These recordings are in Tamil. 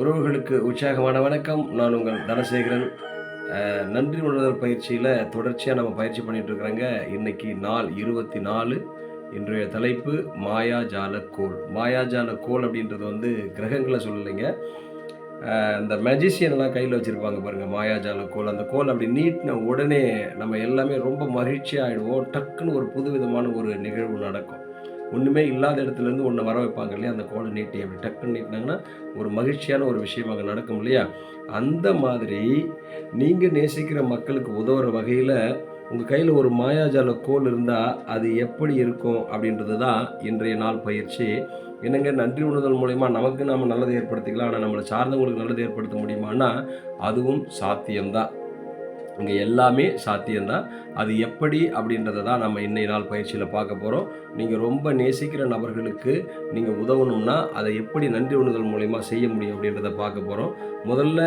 உறவுகளுக்கு உற்சாகமான வணக்கம். நான் உங்கள் தனசேகரன். நன்றி உணர்தல் பயிற்சியில் தொடர்ச்சியாக நம்ம பயிற்சி பண்ணிகிட்ருக்குறோங்க இன்றைக்கி நாள் இருபத்தி நாலு. இன்றைய தலைப்பு மாயாஜால கோல் மாயாஜால கோல் அப்படின்றது வந்து கிரகங்களை சொல்லலைங்க. அந்த இந்த எல்லாம் கையில் வச்சுருப்பாங்க பாருங்கள் மாயாஜால கோல் அந்த கோல் அப்படி நீட்டின உடனே நம்ம எல்லாமே ரொம்ப மகிழ்ச்சி ஆகிடுவோம் டக்குன்னு ஒரு புதுவிதமான ஒரு நிகழ்வு நடக்கும். ஒன்றுமே இல்லாத இடத்துலேருந்து ஒன்று வர வைப்பாங்க இல்லையா? அந்த கோலை நீட்டி அப்படி டக்குன்னு நீட்டினாங்கன்னா ஒரு மகிழ்ச்சியான ஒரு விஷயம் அங்கே நடக்கும் இல்லையா? அந்த மாதிரி நீங்கள் நேசிக்கிற மக்களுக்கு உதவுற வகையில் உங்கள் கையில் ஒரு மாயாஜால கோல் இருந்தால் அது எப்படி இருக்கும் அப்படின்றது தான் இன்றைய நாள் பயிற்சி. என்னங்க நன்றி உணர்தல் மூலயமா நமக்கு நாம் நல்லது ஏற்படுத்திக்கலாம் ஆனால் நம்மளை சார்ந்தவங்களுக்கு நல்லது ஏற்படுத்த முடியுமான்னா அதுவும் சாத்தியம்தான். இங்கே எல்லாமே சாத்தியம்தான். அது எப்படி அப்படின்றத தான் நம்ம இன்னைய நாள் பயிற்சியில் பார்க்க போகிறோம் நீங்கள் ரொம்ப நேசிக்கிற நபர்களுக்கு நீங்கள் உதவணும்னா அதை எப்படி நன்றி உணர்தல் மூலயமா செய்ய முடியும் அப்படின்றத பார்க்க போகிறோம் முதல்ல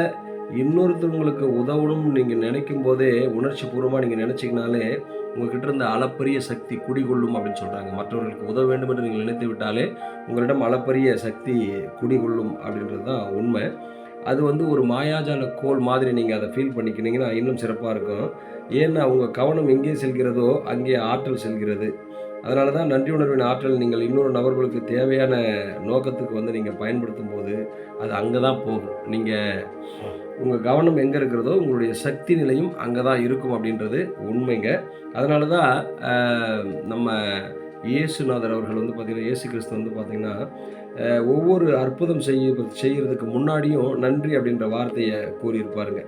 இன்னொருத்தவங்களுக்கு உதவணும்னு நீங்கள் நினைக்கும் போதே உணர்ச்சி பூர்வமாக நீங்கள் நினச்சிங்கனாலே உங்ககிட்ட இருந்த அளப்பரிய சக்தி குடிகொள்ளும் அப்படின்னு சொல்கிறாங்க மற்றவர்களுக்கு உதவ வேண்டும் என்று நீங்கள் நினைத்து விட்டாலே உங்களிடம் அளப்பரிய சக்தி குடிகொள்ளும் அப்படின்றது தான் உண்மை. அது வந்து ஒரு மாயாஜால கோல் மாதிரி நீங்கள் அதை ஃபீல் பண்ணிக்கினீங்கன்னா இன்னும் சிறப்பாக இருக்கும். ஏன்னா உங்கள் கவனம் எங்கே செல்கிறதோ அங்கே ஆற்றல் செல்கிறது. அதனால தான் நன்றி உணர்வின் ஆற்றல் நீங்கள் இன்னொரு நபர்களுக்கு தேவையான நோக்கத்துக்கு வந்து நீங்கள் பயன்படுத்தும் போது அது அங்கே தான் போகும். நீங்கள் உங்கள் கவனம் எங்கே இருக்கிறதோ உங்களுடைய சக்தி நிலையும் அங்கே தான் இருக்கும் அப்படின்றது உண்மைங்க. அதனால தான் நம்ம இயேசுநாதர் அவர்கள் வந்து பார்த்திங்கன்னா இயேசு கிறிஸ்து வந்து பார்த்திங்கன்னா ஒவ்வொரு அற்புதம் செய்ய செய்கிறதுக்கு முன்னாடியும் நன்றி அப்படின்ற வார்த்தையை கூறியிருப்பாருங்க.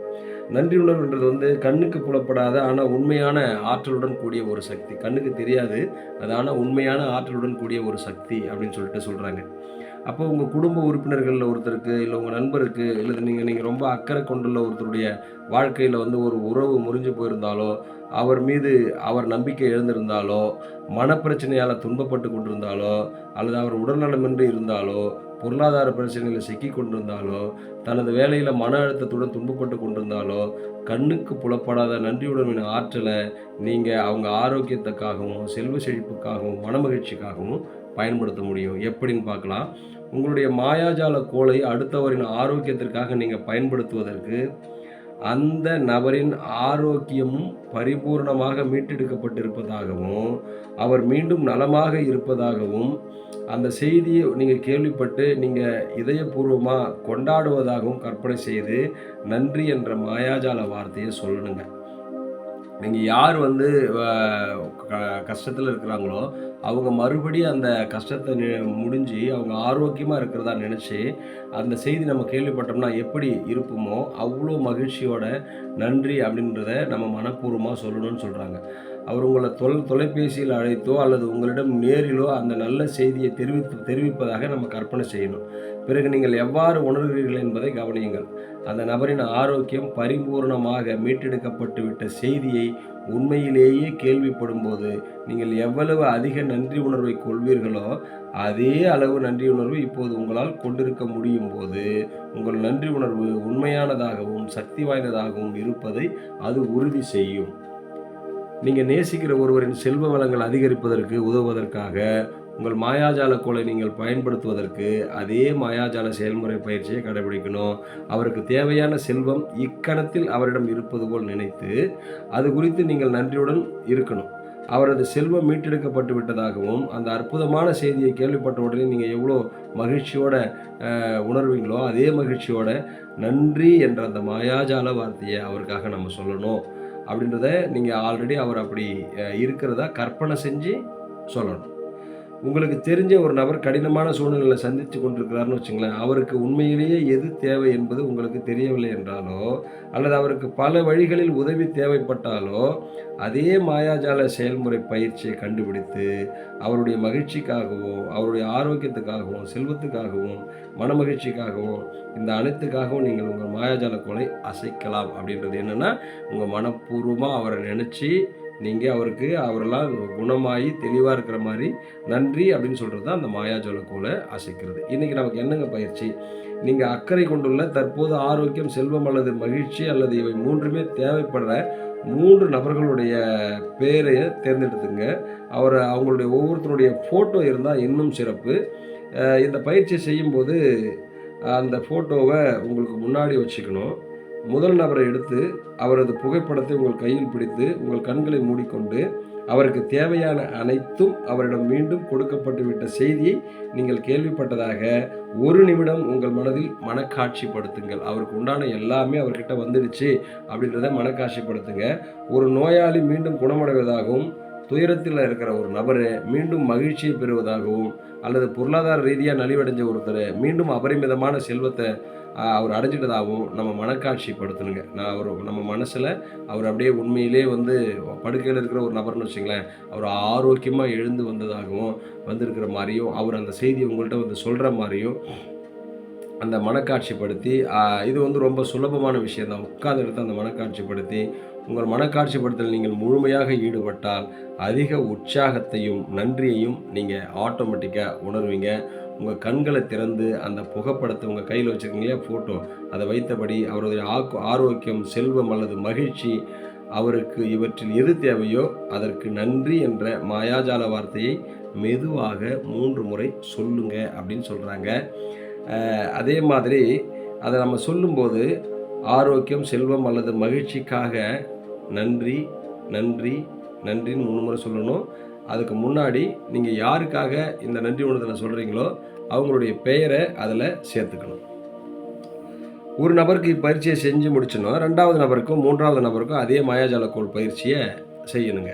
நன்றி உணர்வுன்றது வந்து கண்ணுக்கு புலப்படாத ஆனால் உண்மையான ஆற்றலுடன் கூடிய ஒரு சக்தி. கண்ணுக்கு தெரியாது அது ஆனால் உண்மையான ஆற்றலுடன் கூடிய ஒரு சக்தி அப்படின்னு சொல்லிட்டு சொல்கிறாங்க அப்போ உங்கள் குடும்ப உறுப்பினர்களில் ஒருத்தருக்கு இல்லை உங்கள் நண்பருக்கு இல்லை நீங்கள் நீங்கள் ரொம்ப அக்கறை கொண்டுள்ள ஒருத்தருடைய வாழ்க்கையில் வந்து ஒரு உறவு முறிஞ்சு போயிருந்தாலோ அவர் மீது அவர் நம்பிக்கை எழுந்திருந்தாலோ மனப்பிரச்சனையால் துன்பப்பட்டு கொண்டிருந்தாலோ அல்லது அவர் உடல்நலமின்றி இருந்தாலோ பொருளாதார பிரச்சனையில் சிக்கி கொண்டிருந்தாலோ தனது வேலையில் மன அழுத்தத்துடன் துன்பப்பட்டு கொண்டிருந்தாலோ கண்ணுக்கு புலப்படாத நன்றியுடன் ஆற்றலை நீங்கள் அவங்க ஆரோக்கியத்துக்காகவும் செல்வ செழிப்புக்காகவும் மனமகிழ்ச்சிக்காகவும் பயன்படுத்த முடியும். எப்படின்னு பார்க்கலாம். உங்களுடைய மாயாஜால கோலை அடுத்தவரின் ஆரோக்கியத்திற்காக நீங்கள் பயன்படுத்துவதற்கு அந்த நபரின் ஆரோக்கியமும் பரிபூர்ணமாக மீட்டெடுக்கப்பட்டிருப்பதாகவும் அவர் மீண்டும் நலமாக இருப்பதாகவும் அந்த செய்தியை நீங்கள் கேள்விப்பட்டு நீங்கள் இதயபூர்வமாக கொண்டாடுவதாகவும் கற்பனை செய்து நன்றி என்ற மாயாஜால வார்த்தையை சொல்லணுங்க. நீங்கள் யார் வந்து கஷ்டத்தில் இருக்கிறாங்களோ அவங்க மறுபடியும் அந்த கஷ்டத்தை முடிஞ்சு அவங்க ஆரோக்கியமாக இருக்கிறதா நினச்சி அந்த செய்தி நம்ம கேள்விப்பட்டோம்னா எப்படி இருப்போமோ அவ்வளோ மகிழ்ச்சியோட நன்றி அப்படின்றத நம்ம மனப்பூர்வமாக சொல்லணும்னு சொல்கிறாங்க அவர் உங்களை தொல் தொலைபேசியில் அழைத்தோ அல்லது உங்களிடம் நேரிலோ அந்த நல்ல செய்தியை தெரிவித்து தெரிவிப்பதாக நம்ம கற்பனை செய்யணும். பிறகு நீங்கள் எவ்வாறு உணர்கிறீர்கள் என்பதை கவனியுங்கள். அந்த நபரின் ஆரோக்கியம் பரிபூர்ணமாக மீட்டெடுக்கப்பட்டு விட்ட செய்தியை உண்மையிலேயே கேள்விப்படும் போது நீங்கள் எவ்வளவு அதிக நன்றி உணர்வை கொள்வீர்களோ அதே அளவு நன்றி உணர்வு இப்போது உங்களால் கொண்டிருக்க முடியும் போது உங்கள் நன்றி உணர்வு உண்மையானதாகவும் சக்தி வாய்ந்ததாகவும் இருப்பதை அது உறுதி செய்யும். நீங்கள் நேசிக்கிற ஒருவரின் செல்வ வளங்கள் அதிகரிப்பதற்கு உதவுவதற்காக உங்கள் மாயாஜால கோலை நீங்கள் பயன்படுத்துவதற்கு அதே மாயாஜால செயல்முறை பயிற்சியை கடைபிடிக்கணும். அவருக்கு தேவையான செல்வம் இக்கணத்தில் அவரிடம் இருப்பது போல் நினைத்து அது குறித்து நீங்கள் நன்றியுடன் இருக்கணும். அவரது செல்வம் மீட்டெடுக்கப்பட்டு விட்டதாகவும் அந்த அற்புதமான செய்தியை கேள்விப்பட்ட உடனே நீங்கள் எவ்வளோ மகிழ்ச்சியோட உணர்வீங்களோ அதே மகிழ்ச்சியோட நன்றி என்ற அந்த மாயாஜால வார்த்தையை அவருக்காக நம்ம சொல்லணும். அப்படின்றத நீங்கள் ஆல்ரெடி அவர் அப்படி இருக்கிறதா கற்பனை செஞ்சு சொல்லணும். உங்களுக்கு தெரிஞ்ச ஒரு நபர் கடினமான சூழ்நிலையில் சந்தித்து கொண்டிருக்கிறாருன்னு வச்சுங்களேன் அவருக்கு உண்மையிலேயே எது தேவை என்பது உங்களுக்கு தெரியவில்லை என்றாலோ அல்லது அவருக்கு பல வழிகளில் உதவி தேவைப்பட்டாலோ அதே மாயாஜால செயல்முறை பயிற்சியை கண்டுபிடித்து அவருடைய மகிழ்ச்சிக்காகவும் அவருடைய ஆரோக்கியத்துக்காகவும் செல்வத்துக்காகவும் மனமகிழ்ச்சிக்காகவும் இந்த அனைத்துக்காகவும் நீங்கள் உங்கள் மாயாஜால கோலை அசைக்கலாம் அப்படின்றது என்னென்னா உங்கள் மனப்பூர்வமாக அவரை நினச்சி நீங்கள் அவருக்கு அவரெல்லாம் குணமாகி தெளிவாக இருக்கிற மாதிரி நன்றி அப்படின்னு சொல்கிறது தான் அந்த மாயாஜோல கோலை அசைக்கிறது. இன்றைக்கி நமக்கு என்னங்க பயிற்சி? நீங்கள் அக்கறை கொண்டுள்ள தற்போது ஆரோக்கியம் செல்வம் அல்லது மகிழ்ச்சி அல்லது இவை மூன்றுமே தேவைப்படுற மூன்று நபர்களுடைய பேரை தேர்ந்தெடுத்துங்க. அவர் அவங்களுடைய ஒவ்வொருத்தருடைய ஃபோட்டோ இருந்தால் இன்னும் சிறப்பு. இந்த பயிற்சியை செய்யும்போது அந்த ஃபோட்டோவை உங்களுக்கு முன்னாடி வச்சுக்கணும். முதல் நபரை எடுத்து அவரது புகைப்படத்தை உங்கள் கையில் பிடித்து உங்கள் கண்களை மூடிக்கொண்டு அவருக்கு தேவையான அனைத்தும் அவரிடம் மீண்டும் கொடுக்கப்பட்டு விட்ட செய்தியை நீங்கள் கேள்விப்பட்டதாக ஒரு நிமிடம் உங்கள் மனதில் மனக்காட்சிப்படுத்துங்கள். அவருக்கு உண்டான எல்லாமே அவர்கிட்ட வந்துடுச்சு அப்படின்றத மனக்காட்சிப்படுத்துங்க. ஒரு நோயாளி மீண்டும் குணமடைவதாகவும் துயரத்தில் இருக்கிற ஒரு நபரை மீண்டும் மகிழ்ச்சியை பெறுவதாகவும் அல்லது பொருளாதார ரீதியாக நலிவடைஞ்ச ஒருத்தரை மீண்டும் அபரிமிதமான செல்வத்தை அவர் அடைஞ்சிட்டதாகவும் நம்ம மனக்காட்சிப்படுத்தணுங்க. நான் அவர் நம்ம மனசில் அவர் அப்படியே உண்மையிலே வந்து படுக்கையில் இருக்கிற ஒரு நபர்னு வச்சுங்களேன் அவர் ஆரோக்கியமாக எழுந்து வந்ததாகவும் வந்திருக்கிற மாதிரியும் அவர் அந்த செய்தியை உங்கள்கிட்ட வந்து சொல்கிற மாதிரியும் அந்த மனக்காட்சிப்படுத்தி இது வந்து ரொம்ப சுலபமான விஷயம் தான். உட்கார்ந்து எடுத்து அந்த மனக்காட்சிப்படுத்தி உங்கள் மனக்காட்சிப்படுத்தல் நீங்கள் முழுமையாக ஈடுபட்டால் அதிக உற்சாகத்தையும் நன்றியையும் நீங்கள் ஆட்டோமேட்டிக்காக உணர்வீங்க. உங்கள் கண்களை திறந்து அந்த புகைப்படத்தை உங்கள் கையில் வச்சுருக்கீங்களே ஃபோட்டோ அதை வைத்தபடி அவருடைய ஆக்கு ஆரோக்கியம் செல்வம் அல்லது மகிழ்ச்சி அவருக்கு இவற்றில் எது தேவையோ அதற்கு நன்றி என்ற மாயாஜால வார்த்தையை மெதுவாக மூன்று முறை சொல்லுங்க அப்படின்னு சொல்கிறாங்க அதே மாதிரி அதை நம்ம சொல்லும்போது ஆரோக்கியம் செல்வம் அல்லது மகிழ்ச்சிக்காக நன்றி நன்றி நன்றின்னு மூணு முறை சொல்லணும். அதுக்கு முன்னாடி நீங்கள் யாருக்காக இந்த நன்றி உணர்தலை சொல்கிறீங்களோ அவங்களுடைய பெயரை அதில் சேர்த்துக்கணும். ஒரு நபருக்கு இப்பயிற்சியை செஞ்சு முடிச்சணும் ரெண்டாவது நபருக்கும் மூன்றாவது நபருக்கும் அதே மாயாஜால பயிற்சியை செய்யணுங்க.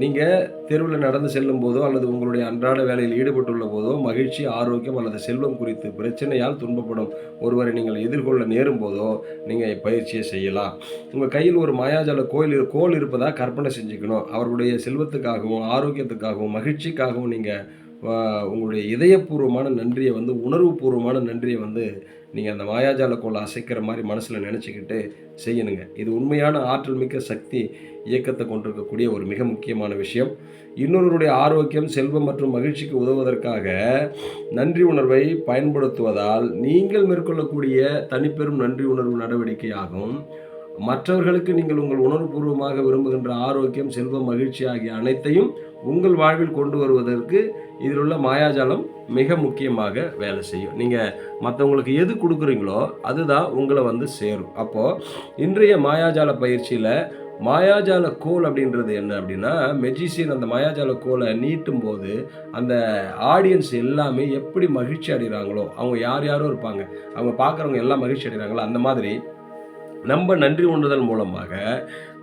நீங்கள் தெருவில் நடந்து செல்லும் போதோ அல்லது உங்களுடைய அன்றாட வேலையில் ஈடுபட்டுள்ள போதோ மகிழ்ச்சி ஆரோக்கியம் அல்லது செல்வம் குறித்து பிரச்சனையால் துன்பப்படும் ஒருவரை நீங்கள் எதிர்கொள்ள நேரும் போதோ நீங்கள் பயிற்சியை செய்யலாம். உங்கள் கையில் ஒரு மாயாஜால கோயில் கோல் இருப்பதாக கற்பனை செஞ்சுக்கணும். அவருடைய செல்வத்துக்காகவும் ஆரோக்கியத்துக்காகவும் மகிழ்ச்சிக்காகவும் நீங்கள் உங்களுடைய இதயபூர்வமான நன்றியை வந்து உணர்வுபூர்வமான நன்றியை வந்து நீங்கள் அந்த மாயாஜால கோலை அசைக்கிற மாதிரி மனசில் நினச்சிக்கிட்டு செய்யணுங்க. இது உண்மையான ஆற்றல் மிக்க சக்தி இயக்கத்தை கொண்டிருக்கக்கூடிய ஒரு மிக முக்கியமான விஷயம். இன்னொருவருடைய ஆரோக்கியம் செல்வம் மற்றும் மகிழ்ச்சிக்கு உதவுவதற்காக நன்றி உணர்வை பயன்படுத்துவதால் நீங்கள் மேற்கொள்ளக்கூடிய தனிப்பெரும் நன்றி உணர்வு நடவடிக்கையாகும். மற்றவர்களுக்கு நீங்கள் உங்கள் உணர்வுபூர்வமாக விரும்புகின்ற ஆரோக்கியம் செல்வம் மகிழ்ச்சி ஆகிய அனைத்தையும் உங்கள் வாழ்வில் கொண்டு வருவதற்கு இதில் உள்ள மாயாஜாலம் மிக முக்கியமாக வேலை செய்யும். நீங்கள் மற்றவங்களுக்கு எது கொடுக்குறீங்களோ அதுதான் உங்களை வந்து சேரும். அப்போது இன்றைய மாயாஜால பயிற்சியில் மாயாஜால கோல் அப்படின்றது என்ன அப்படின்னா மெஜிசியன் அந்த மாயாஜால கோலை நீட்டும் போது அந்த ஆடியன்ஸ் எல்லாமே எப்படி மகிழ்ச்சி அடைகிறாங்களோ அவங்க யார் யாரும் இருப்பாங்க. அவங்க பார்க்குறவங்க எல்லாம் மகிழ்ச்சி அடைகிறாங்களோ? அந்த மாதிரி நம்ம நன்றி உணர்தல் மூலமாக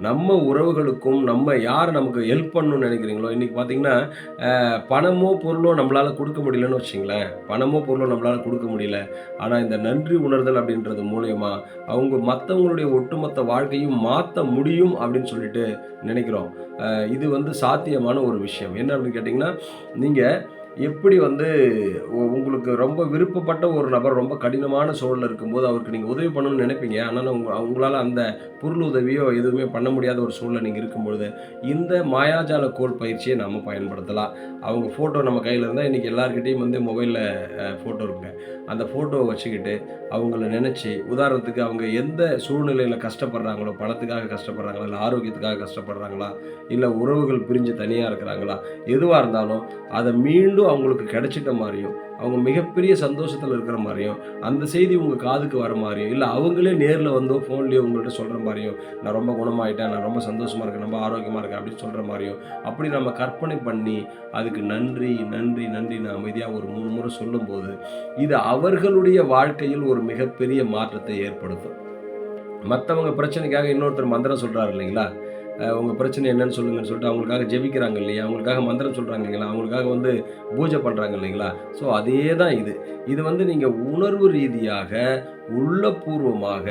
நம்ம உறவுகளுக்கும் நம்ம யார் நமக்கு ஹெல்ப் பண்ணணும்னு நினைக்கிறீங்களோ இன்றைக்கி பார்த்தீங்கன்னா பணமோ பொருளோ நம்மளால் கொடுக்க முடியலன்னு வச்சிங்களேன். பணமோ பொருளோ நம்மளால் கொடுக்க முடியல. ஆனால் இந்த நன்றி உணர்தல் அப்படின்றது மூலயமா அவங்க மற்றவங்களுடைய ஒட்டுமொத்த வாழ்க்கையும் மாற்ற முடியும் அப்படின்னு சொல்லிட்டு நினைக்கிறோம். இது வந்து சாத்தியமான ஒரு விஷயம். என்ன அப்படின்னு கேட்டிங்கன்னா நீங்கள் எப்படி வந்து உங்களுக்கு ரொம்ப விருப்பப்பட்ட ஒரு நபர் ரொம்ப கடினமான சூழலில் இருக்கும்போது அவருக்கு நீங்கள் உதவி பண்ணணும்னு நினைப்பீங்க. ஆனால் உங்க உங்களால் அந்த பொருள் உதவியோ எதுவுமே பண்ண முடியாத ஒரு சூழலில் நீங்கள் இருக்கும்பொழுது இந்த மாயாஜால கோல் பயிற்சியை நம்ம பயன்படுத்தலாம். அவங்க ஃபோட்டோ நம்ம கையில் இருந்தால் இன்றைக்கி எல்லாருக்கிட்டேயும் வந்து மொபைலில் ஃபோட்டோ இருக்குங்க. அந்த ஃபோட்டோவை வச்சுக்கிட்டு அவங்கள நினச்சி உதாரணத்துக்கு அவங்க எந்த சூழ்நிலையில் கஷ்டப்படுறாங்களோ பணத்துக்காக கஷ்டப்படுறாங்களா இல்லை ஆரோக்கியத்துக்காக கஷ்டப்படுறாங்களா இல்லை உறவுகள் பிரிஞ்சு தனியாக இருக்கிறாங்களா எதுவாக இருந்தாலும் அதை மீண்டும் அவங்களுக்கு கிடைச்சிட்ட மாதிரியும் அவங்க மிகப்பெரிய சந்தோஷத்தில் இருக்கிற மாதிரியும் அந்த செய்தி உங்கள் காதுக்கு வர மாதிரியும் இல்லை அவங்களே நேரில் வந்தோ ஃபோன்லேயோ உங்கள்கிட்ட சொல்கிற மாதிரியும் நான் ரொம்ப குணமாயிட்டேன் நான் ரொம்ப சந்தோஷமாக இருக்கேன் ரொம்ப ஆரோக்கியமாக இருக்கேன் அப்படின்னு சொல்கிற மாதிரியும் அப்படி நம்ம கற்பனை பண்ணி அதுக்கு நன்றி நன்றி நன்றி நான் அமைதியாக ஒரு மூணு முறை சொல்லும்போது இது அவர்களுடைய வாழ்க்கையில் ஒரு மிகப்பெரிய மாற்றத்தை ஏற்படுத்தும். மற்றவங்க பிரச்சனைக்காக இன்னொருத்தர் மந்திரம் சொல்கிறாரு இல்லைங்களா? உங்கள் பிரச்சனை என்னன்னு சொல்லுங்கன்னு சொல்லிட்டு அவங்களுக்காக ஜெபிக்கிறாங்க இல்லையா? அவங்களுக்காக மந்திரம் சொல்கிறாங்க இல்லைங்களா? அவங்களுக்காக வந்து பூஜை பண்ணுறாங்க இல்லைங்களா? ஸோ அதே தான் இது. இது வந்து நீங்கள் உணர்வு ரீதியாக உள்ளபூர்வமாக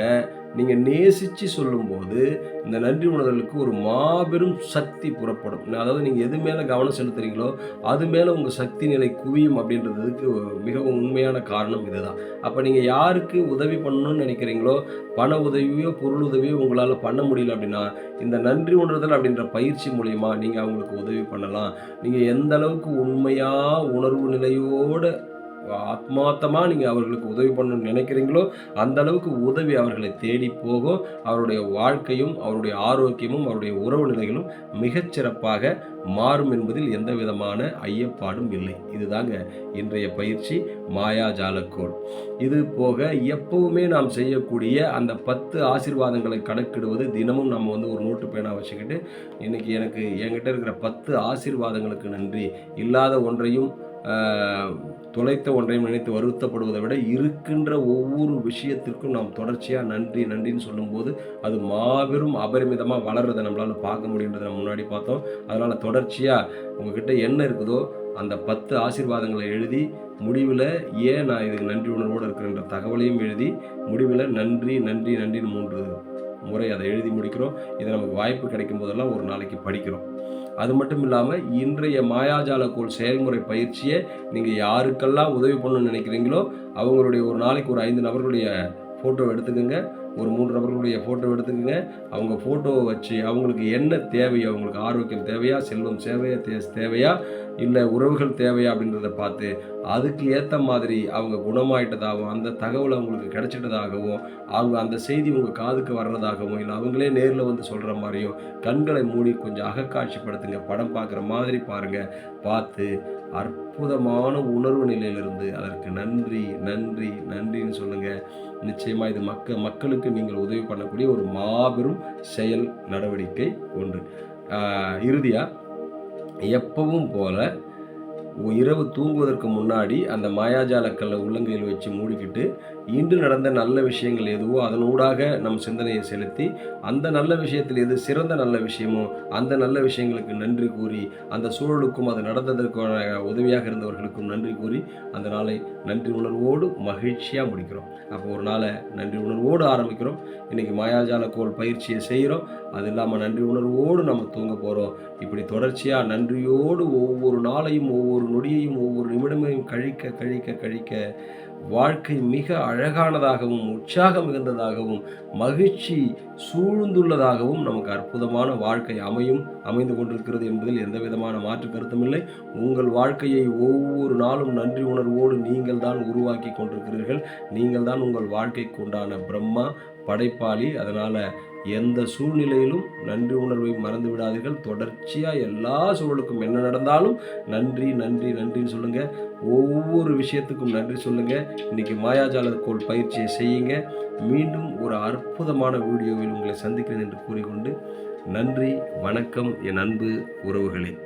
நீங்கள் நேசித்து சொல்லும்போது இந்த நன்றி உணர்தலுக்கு ஒரு மாபெரும் சக்தி புறப்படும். அதாவது நீங்கள் எது மேலே கவனம் செலுத்துறீங்களோ அது மேலே உங்கள் சக்தி நிலை குவியும் அப்படின்றதுக்கு மிகவும் உண்மையான காரணம் இதுதான். அப்போ நீங்கள் யாருக்கு உதவி பண்ணணும்னு நினைக்கிறீங்களோ பண உதவியோ பொருள் உதவியோ உங்களால் பண்ண முடியல அப்படின்னா இந்த நன்றி உணர்தல் அப்படின்ற பயிற்சி மூலயமா நீங்கள் அவங்களுக்கு உதவி பண்ணலாம். நீங்கள் எந்த அளவுக்கு உண்மையாக உணர்வு நிலையோடு ஆத்மார்த்தமாக நீங்கள் அவர்களுக்கு உதவி பண்ணணும்னு நினைக்கிறீங்களோ அந்த அளவுக்கு உதவி அவர்களை தேடி போகும். அவருடைய வாழ்க்கையும் அவருடைய ஆரோக்கியமும் அவருடைய உறவு நிலைகளும் மிகச்சிறப்பாக மாறும் என்பதில் எந்த விதமான ஐயப்பாடும் இல்லை. இதுதாங்க இன்றைய பயிற்சி மாயாஜாலக்கோள் இது போக எப்பவுமே நாம் செய்யக்கூடிய அந்த பத்து ஆசீர்வாதங்களை கணக்கிடுவது தினமும் நம்ம வந்து ஒரு நோட்டு பேனா வச்சுக்கிட்டு இன்னைக்கு எனக்கு என்கிட்ட இருக்கிற பத்து ஆசீர்வாதங்களுக்கு நன்றி. இல்லாத ஒன்றையும் தொலைத்த ஒன்றையும் நினைத்து வருத்தப்படுவதை விட இருக்கின்ற ஒவ்வொரு விஷயத்திற்கும் நாம் தொடர்ச்சியாக நன்றி நன்றின்னு சொல்லும்போது அது மாபெரும் அபரிமிதமாக வளர்றதை நம்மளால் பார்க்க முடியுன்றதை நம்ம முன்னாடி பார்த்தோம். அதனால் தொடர்ச்சியாக உங்ககிட்ட என்ன இருக்குதோ அந்த பத்து ஆசீர்வாதங்களை எழுதி முடிவில் ஏன் நான் இதுக்கு நன்றி உணர்வோடு இருக்கிறேன்ற தகவலையும் எழுதி முடிவில் நன்றி நன்றி நன்றின்னு மூன்று முறை அதை எழுதி முடிக்கிறோம். இது நமக்கு வாய்ப்பு கிடைக்கும் போதெல்லாம் ஒரு நாளைக்கு படிக்கிறோம். அது மட்டும் இல்லாமல் இன்றைய மாயாஜால கோல் செயல்முறை பயிற்சியை நீங்கள் யாருக்கெல்லாம் உதவி பண்ணணும்னு நினைக்கிறீங்களோ அவங்களுடைய ஒரு நாளைக்கு ஒரு ஐந்து நபர்களுடைய ஃபோட்டோ எடுத்துக்கோங்க. ஒரு மூன்று நபர்களுடைய ஃபோட்டோ எடுத்துக்கோங்க. அவங்க ஃபோட்டோவை வச்சு அவங்களுக்கு என்ன தேவையோ அவங்களுக்கு ஆரோக்கியம் தேவையா செல்வம் சேவையா தே தேவையா இல்லை உறவுகள் தேவையா அப்படின்றத பார்த்து அதுக்கு ஏற்ற மாதிரி அவங்க குணமாயிட்டதாகவும் அந்த தகவல் அவங்களுக்கு கிடைச்சிட்டதாகவும் அவங்க அந்த செய்தி உங்கள் காதுக்கு வர்றதாகவும் இல்லை அவங்களே நேரில் வந்து சொல்கிற மாதிரியும் கண்களை மூடி கொஞ்சம் அகக்காட்சிப்படுத்துங்க. படம் பார்க்குற மாதிரி பாருங்கள் பார்த்து அற்புதமான உணர்வு நிலையிலிருந்து அதற்கு நன்றி நன்றி நன்றின்னு சொல்லுங்கள் நிச்சயமாக இது மக்க மக்களுக்கு நீங்கள் உதவி பண்ணக்கூடிய ஒரு மாபெரும் செயல் நடவடிக்கை ஒன்று. இறுதியாக எப்பவும் போல இரவு தூங்குவதற்கு முன்னாடி அந்த மாயாஜாலக்கல்லை உள்ளங்கையில் வச்சு மூடிக்கிட்டு இன்று நடந்த நல்ல விஷயங்கள் எதுவோ அதனூடாக நம் சிந்தனையை செலுத்தி அந்த நல்ல விஷயத்தில் எது சிறந்த நல்ல விஷயமோ அந்த நல்ல விஷயங்களுக்கு நன்றி கூறி அந்த சூழலுக்கும் அது நடந்ததற்கான உதவியாக இருந்தவர்களுக்கும் நன்றி கூறி அந்த நாளை நன்றி உணர்வோடு மகிழ்ச்சியாக முடிக்கிறோம். அப்போ ஒரு நாளை நன்றி உணர்வோடு ஆரம்பிக்கிறோம். இன்றைக்கி மாயாஜால பயிற்சியை செய்கிறோம். அது இல்லாமல் நன்றி உணர்வோடு நம்ம தூங்க போகிறோம் இப்படி தொடர்ச்சியாக நன்றியோடு ஒவ்வொரு நாளையும் ஒவ்வொரு நொடியையும் ஒவ்வொரு நிமிடமையும் கழிக்க கழிக்க கழிக்க வாழ்க்கை மிக அழகானதாகவும் உற்சாகம் மிகுந்ததாகவும் மகிழ்ச்சி சூழ்ந்துள்ளதாகவும் நமக்கு அற்புதமான வாழ்க்கை அமையும். அமைந்து கொண்டிருக்கிறது என்பதில் எந்த விதமான மாற்று கருத்தும் இல்லை. உங்கள் வாழ்க்கையை ஒவ்வொரு நாளும் நன்றி உணர்வோடு நீங்கள் தான் உருவாக்கி கொண்டிருக்கிறீர்கள். நீங்கள் தான் உங்கள் வாழ்க்கைக்கு உண்டான பிரம்மா படைப்பாளி. அதனால் எந்த சூழ்நிலையிலும் நன்றி உணர்வை மறந்து விடாதீர்கள். தொடர்ச்சியாக எல்லா சூழலுக்கும் என்ன நடந்தாலும் நன்றி நன்றி நன்றின்னு சொல்லுங்கள் ஒவ்வொரு விஷயத்துக்கும் நன்றி சொல்லுங்கள் இன்றைக்கி மாயாஜால கோல் பயிற்சியை செய்யுங்க. மீண்டும் ஒரு அற்புதமான வீடியோவில் உங்களை சந்திக்கிறேன் என்று கூறிக்கொண்டு நன்றி வணக்கம் என் அன்பு உறவுகளே.